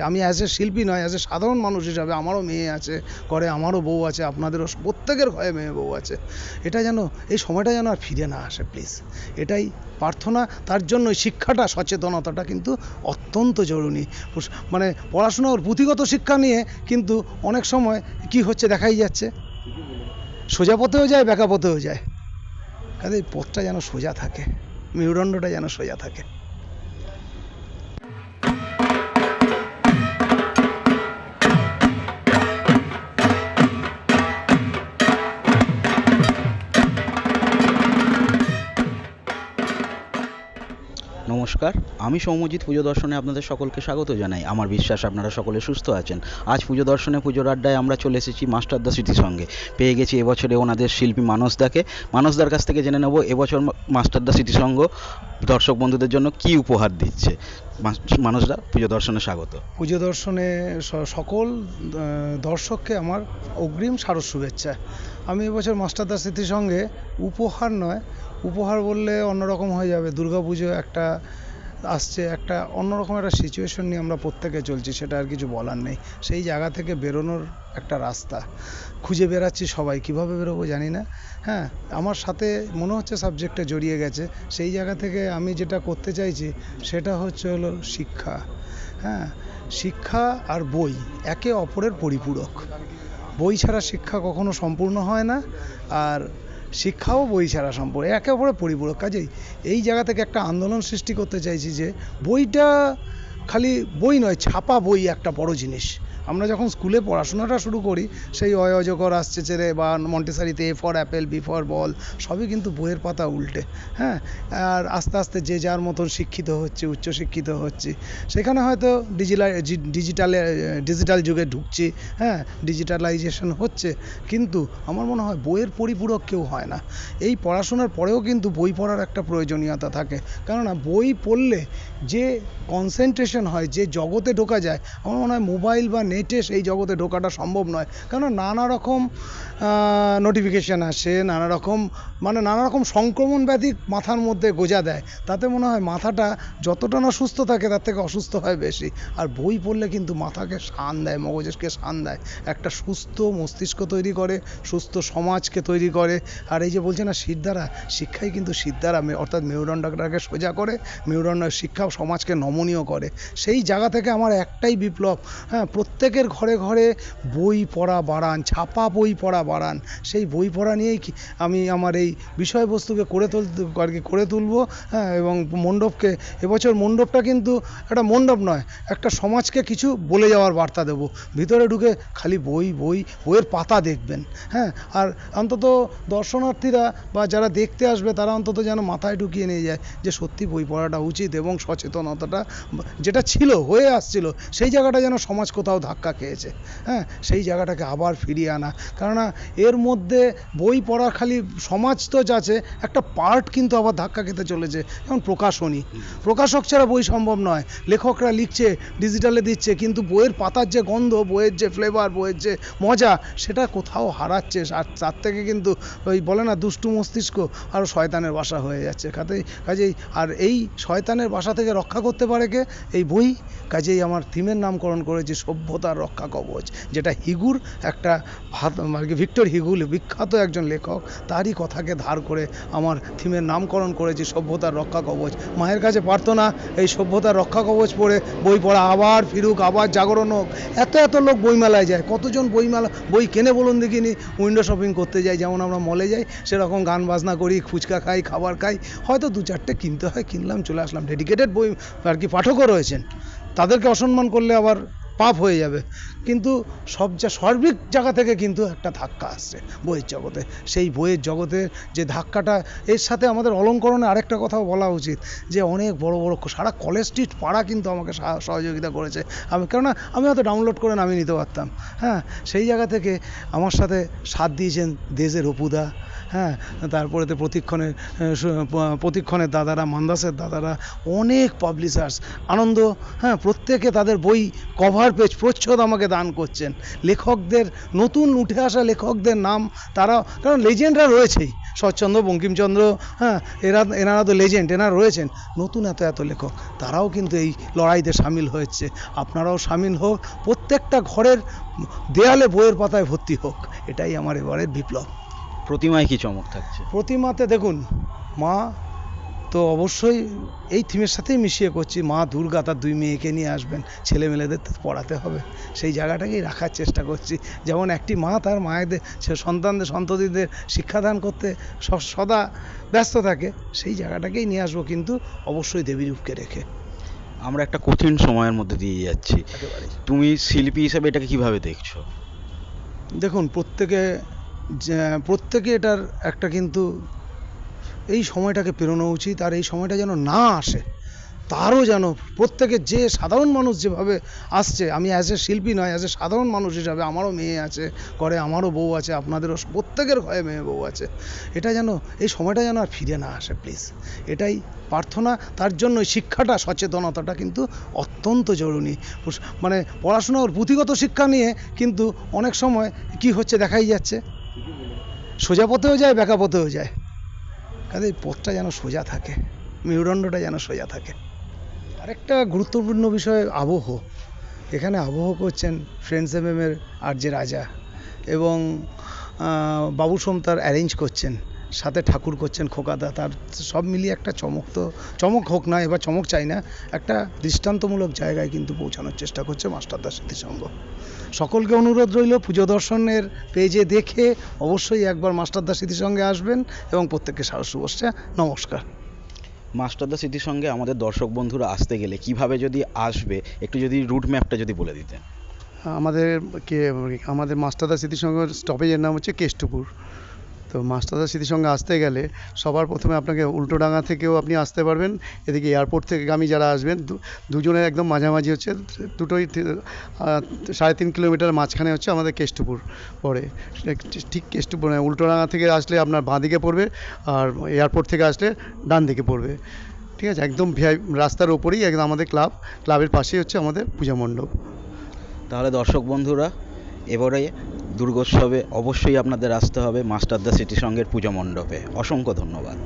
আমি as a শিল্পী নয় অ্যাজ এ সাধারণ মানুষ হিসাবে আমারও মেয়ে আছে, ঘরে আমারও বউ আছে, আপনাদেরও প্রত্যেকের ঘরে মেয়ে বউ আছে। এটা যেন, এই সময়টা যেন আর ফিরে না আসে প্লিজ এটাই প্রার্থনা, তার জন্য শিক্ষাটা, সচেতনতাটা কিন্তু অত্যন্ত জরুরি। মানে পড়াশোনার পুঁথিগত শিক্ষা নিয়ে কিন্তু অনেক সময় কি হচ্ছে দেখাই যাচ্ছে। সোজা পথেও যায়, বেঁকা পথেও যায়। কাজে পথটা যেন সোজা থাকে, মেরুদণ্ডটা যেন সোজা থাকে। নমস্কার। আমি সৌম্যজিৎ পুজো দর্শনে আপনাদের সকলকে স্বাগত জানাই। আমার বিশ্বাস আপনারা সকলে সুস্থ আছেন। আজ পুজো দর্শনে পুজোর আড্ডায় আমরা চলে এসেছি মাস্টারদা স্মৃতির সঙ্গে। পেয়ে গেছি এবছরে ওনাদের শিল্পী মানসদাকে মানসদার কাছ থেকে জেনে নেব এবছর মাস্টারদা স্মৃতি সংঘ দর্শক বন্ধুদের জন্য কি উপহার দিচ্ছে। মানসদা পুজো দর্শনে স্বাগত। পুজো দর্শনে সকল দর্শককে আমার অগ্রিম স্মারক শুভেচ্ছা। আমি এবছর মাস্টারদার স্মৃতির সঙ্গে উপহার নয়, উপহার বললে অন্যরকম হয়ে যাবে। দুর্গাপুজো একটা আসছে একটা অন্যরকম একটা সিচুয়েশন নিয়ে আমরা প্রত্যেকে চলছি, সেটা আর কিছু বলার নেই। সেই জায়গা থেকে বেরোনোর একটা রাস্তা। খুঁজে বেড়াচ্ছি সবাই, কীভাবে বেরোবো জানি না। হ্যাঁ আমার সাথে মনে হচ্ছে সাবজেক্টটা জড়িয়ে গেছে। সেই জায়গা থেকে আমি যেটা করতে চাইছি, সেটা হচ্ছে হলো শিক্ষা। হ্যাঁ শিক্ষা আর বই একে অপরের পরিপূরক। বই ছাড়া শিক্ষা কখনো সম্পূর্ণ হয় না। আর শিক্ষাও বই ছাড়া সম্পর্কে একে অপরে পরিপূরক। কাজেই এই জায়গা থেকে একটা আন্দোলন সৃষ্টি করতে চাইছি যে বইটা খালি বই নয়, ছাপা বই একটা বড় জিনিস। আমরা যখন স্কুলে পড়াশোনাটা শুরু করি, সেই অয় অজগর আসছে চেরে বা মন্টেসারিতে A for apple B for ball সবই কিন্তু বইয়ের পাতা উল্টে হ্যাঁ? আর আস্তে আস্তে যে যার মতন শিক্ষিত হচ্ছে উচ্চশিক্ষিত হচ্ছে, সেখানে হয়তো ডিজিটাল ডিজিটালে, ডিজিটাল যুগে ঢুকছি হ্যাঁ? ডিজিটালাইজেশন হচ্ছে, কিন্তু আমার মনে হয় বইয়ের পরিপূরক কেউ হয় না। এই পড়াশোনার পরেও কিন্তু বই পড়ার একটা প্রয়োজনীয়তা থাকে, কেননা বই পড়লে যে কনসেন্ট্রেশন হয়, যে জগতে ঢোকা যায়, আমার মনে হয় মোবাইল বা নেটে সেই জগতে ঢোকাটা সম্ভব নয়। কেন নানা রকম নোটিফিকেশান আসে নানা রকম মানে নানা রকম সংক্রমণ ব্যাধি মাথার মধ্যে গোজা দেয়। তাতে মনে হয় মাথাটা যতটা না সুস্থ থাকে, তার থেকে অসুস্থ হয় বেশি। আর বই পড়লে কিন্তু মাথাকে শান দেয়, মগজকে শান দেয়। একটা সুস্থ মস্তিষ্ক তৈরি করে, সুস্থ সমাজকে তৈরি করে। আর এই যে বলছে না, সিদ্ধারা, শিক্ষাই কিন্তু সিদ্ধারা অর্থাৎ মেরুদণ্ডটাকে সোজা করে, মেরুদণ্ড শিক্ষা সমাজকে নমনীয় করে। সেই জায়গা থেকে আমার একটাই বিপ্লব হ্যাঁ প্রত্যেকের ঘরে ঘরে বই পড়া বাড়ান, ছাপা বই পড়া বাড়ান। সেই বই পড়া নিয়েই আমি আমার এই বিষয়বস্তুকে করে তুলতে আর কি করে তুলবো হ্যাঁ এবং মণ্ডপকে, এবছর মণ্ডপটা কিন্তু একটা মণ্ডপ নয়, একটা সমাজকে কিছু বলে যাওয়ার বার্তা দেবো। ভিতরে ঢুকে খালি বই বই, বইয়ের পাতা দেখবেন হ্যাঁ। আর অন্তত দর্শনার্থীরা বা যারা দেখতে আসবে, তারা অন্তত যেন মাথায় ঢুকিয়ে নিয়ে যায় যে সত্যি বই পড়াটা উচিত এবং সচেতনতাটা যেটা ছিল, হয়ে আসছিল, সেই জায়গাটা যেন সমাজ কোথাও ধাক্কা খেয়েছে হ্যাঁ? সেই জায়গাটাকে আবার ফিরিয়ে আনা। কেননা এর মধ্যে বই পড়া খালি সমাজ তো যাচ্ছে, একটা পার্ট কিন্তু আবার ধাক্কা খেতে চলেছে, যেমন প্রকাশনী। প্রকাশক ছাড়া বই সম্ভব নয়। লেখকরা লিখছে ডিজিটালে দিচ্ছে, কিন্তু বইয়ের পাতার যে গন্ধ, বইয়ের যে ফ্লেভার বইয়ের যে মজা, সেটা কোথাও হারাচ্ছে। আর তার থেকে কিন্তু ওই বলে না, দুষ্টু মস্তিষ্ক আরও শয়তানের বাসা হয়ে যাচ্ছে। কাজেই কাজেই, আর এই শয়তানের বাসা থেকে রক্ষা করতে পারে কে? এই বই। কাজেই আমার থিমের নামকরণ করেছি সভ্যতার রক্ষা কবচ, যেটা হিগুর একটা কি ভিক্টর হিগুল, বিখ্যাত একজন লেখক, তারই কথাকে ধার করে আমার থিমের নামকরণ করেছি সভ্যতার রক্ষা কবচ। মায়ের কাছে প্রার্থনা, এই সভ্যতার রক্ষা কবচ পড়ে বই পড়া আবার ফিরুক, আবার জাগরণ হোক। এত এত লোক বইমেলায় যায়, কতজন বইমেলা বই কেনে বলুন দেখিনি, উইন্ডো শপিং করতে যাই যেমন আমরা মলে যাই, সেরকম গান বাজনা করি, ফুচকা খাই, খাবার খাই। হয়তো দু চারটে কিনতে হয়, কিনলাম, চলে আসলাম। ডেডিকেটেড বই, আর কি পাঠকও রয়েছেন। তাদেরকে অসম্মান করলে আবার পাপ হয়ে যাবে। কিন্তু সব যা সার্বিক জায়গা থেকে কিন্তু একটা ধাক্কা আসছে বইয়ের জগতে। সেই বইয়ের জগতে যে ধাক্কাটা, এর সাথে আমাদের অলঙ্করণে আরেকটা কথাও বলা উচিত, যে অনেক বড় বড় সারা কলেজ স্ট্রিট পাড়া কিন্তু আমাকে সহযোগিতা করেছে। আমি, কেননা আমি হয়তো ডাউনলোড করে নামিয়ে নিতে পারতাম। হ্যাঁ সেই জায়গা থেকে আমার সাথে সাথ দিয়েছেন দেশের অপুদা হ্যাঁ তারপরে তো প্রতিক্ষণের প্রতিক্ষণের দাদারা, মান্দাসের দাদারা, অনেক পাবলিশার্স আনন্দ হ্যাঁ প্রত্যেকে তাদের বই কভার পেজ প্রচ্ছদ আমাকে দান করছেন। লেখকদের নতুন উঠে আসা লেখকদের নাম তারা কারণ লেজেন্ডরা রয়েছেই। শরৎচন্দ্র বঙ্কিমচন্দ্র হ্যাঁ এরা এনারা তো লেজেন্ড এনারা রয়েছেন। নতুন এত এত লেখক। তারাও কিন্তু এই লড়াইতে সামিল হয়েছে। আপনারাও সামিল হোক প্রত্যেকটা ঘরের দেয়ালে বইয়ের পাতায় ভর্তি হোক। এটাই আমার এবারের বিপ্লব। প্রতিমায় কি চমক থাকছে? প্রতিমাতে দেখুন মা তো অবশ্যই এই থিমের সাথেই মিশিয়ে করছি। মা দুর্গা তার দুই মেয়েকে নিয়ে আসবেন ছেলে মেয়েদের তো পড়াতে হবে। সেই জায়গাটাকেই রাখার চেষ্টা করছি। যেমন একটি মা তার মায়েদের সে সন্তানদের সন্ততিদের শিক্ষাদান করতে স- সদা ব্যস্ত থাকে সেই জায়গাটাকেই নিয়ে আসব। কিন্তু অবশ্যই দেবী রূপকে রেখে। আমরা একটা কঠিন সময়ের মধ্যে দিয়ে যাচ্ছি। তুমি শিল্পী হিসেবে এটাকে কীভাবে দেখছ? দেখুন প্রত্যেকে প্রত্যেকে এটার একটা কিন্তু এই সময়টাকে পেরোনো উচিত আর এই সময়টা যেন না আসে, তারও যেন প্রত্যেকের যে সাধারণ মানুষ যেভাবে আসছে, আমি অ্যাজ এ শিল্পী নয় অ্যাজ এ সাধারণ মানুষ হিসাবে আমারও মেয়ে আছে, ঘরে আমারও বউ আছে, আপনাদেরও প্রত্যেকের ঘরে মেয়ে বউ আছে। এটা যেন, এই সময়টা যেন আর ফিরে না আসে প্লিজ এটাই প্রার্থনা, তার জন্য শিক্ষাটা, সচেতনতাটা কিন্তু অত্যন্ত জরুরি। মানে পড়াশোনার পুঁথিগত শিক্ষা নিয়ে কিন্তু অনেক সময় কি হচ্ছে দেখাই যাচ্ছে। সোজা পথেও যায় বেঁকা পথেও যায়। কাজে পথটা যেন সোজা থাকে, মেরুদণ্ডটা যেন সোজা থাকে। আরেকটা গুরুত্বপূর্ণ বিষয়, আবহ। এখানে আবহ করছেন ফ্রেন্ডস এম এর আর যে রাজা এবং বাবু সোম তার অ্যারেঞ্জ করছেন। সাথে ঠাকুর করছেন খোকাদা তার সব মিলিয়ে একটা চমক তো চমক হোক না এবার চমক চাই না একটা দৃষ্টান্তমূলক জায়গায় কিন্তু পৌঁছানোর চেষ্টা করছে মাস্টারদা স্মৃতিসংঘ সকলকে অনুরোধ রইল পুজো দর্শনের পেজে দেখে অবশ্যই একবার মাস্টারদা স্মৃতিসংঘে আসবেন এবং প্রত্যেককে সাহস শুভেচ্ছা নমস্কার। মাস্টারদা স্মৃতির সঙ্গে আমাদের দর্শক বন্ধুরা আসতে গেলে কীভাবে যদি আসবে একটু যদি রুট ম্যাপটা যদি বলে দিতেন। আমাদের কে আমাদের মাস্টারদা স্মৃতিসংঘ স্টপেজের নাম হচ্ছে কেষ্টপুর। তো মাস্টারদা স্মৃতিসংঘে আসতে গেলে সবার প্রথমে আপনাকে উল্টোডাঙ্গা থেকেও আপনি আসতে পারবেন, এদিকে এয়ারপোর্ট থেকে আমি যারা আসবেন দুজনের একদম মাঝামাঝি হচ্ছে, দুটোই সাড়ে তিন কিলোমিটার মাঝখানে হচ্ছে আমাদের কেষ্টপুর পড়ে ঠিক কেষ্টপুর মানে উল্টোডাঙ্গা থেকে আসলে আপনার বাঁ দিকে পড়বে আর এয়ারপোর্ট থেকে আসলে ডান দিকে পড়বে। ঠিক আছে, একদম রাস্তার ওপরেই একদম আমাদের ক্লাব, ক্লাবের পাশেই হচ্ছে আমাদের পূজা মণ্ডপ। তাহলে দর্শক বন্ধুরা, এবারে দুর্গোৎসবে অবশ্যই আপনাদের আসতে হবে মাস্টারদা স্মৃতিসংঘের পূজা মণ্ডপে। অসংখ্য ধন্যবাদ।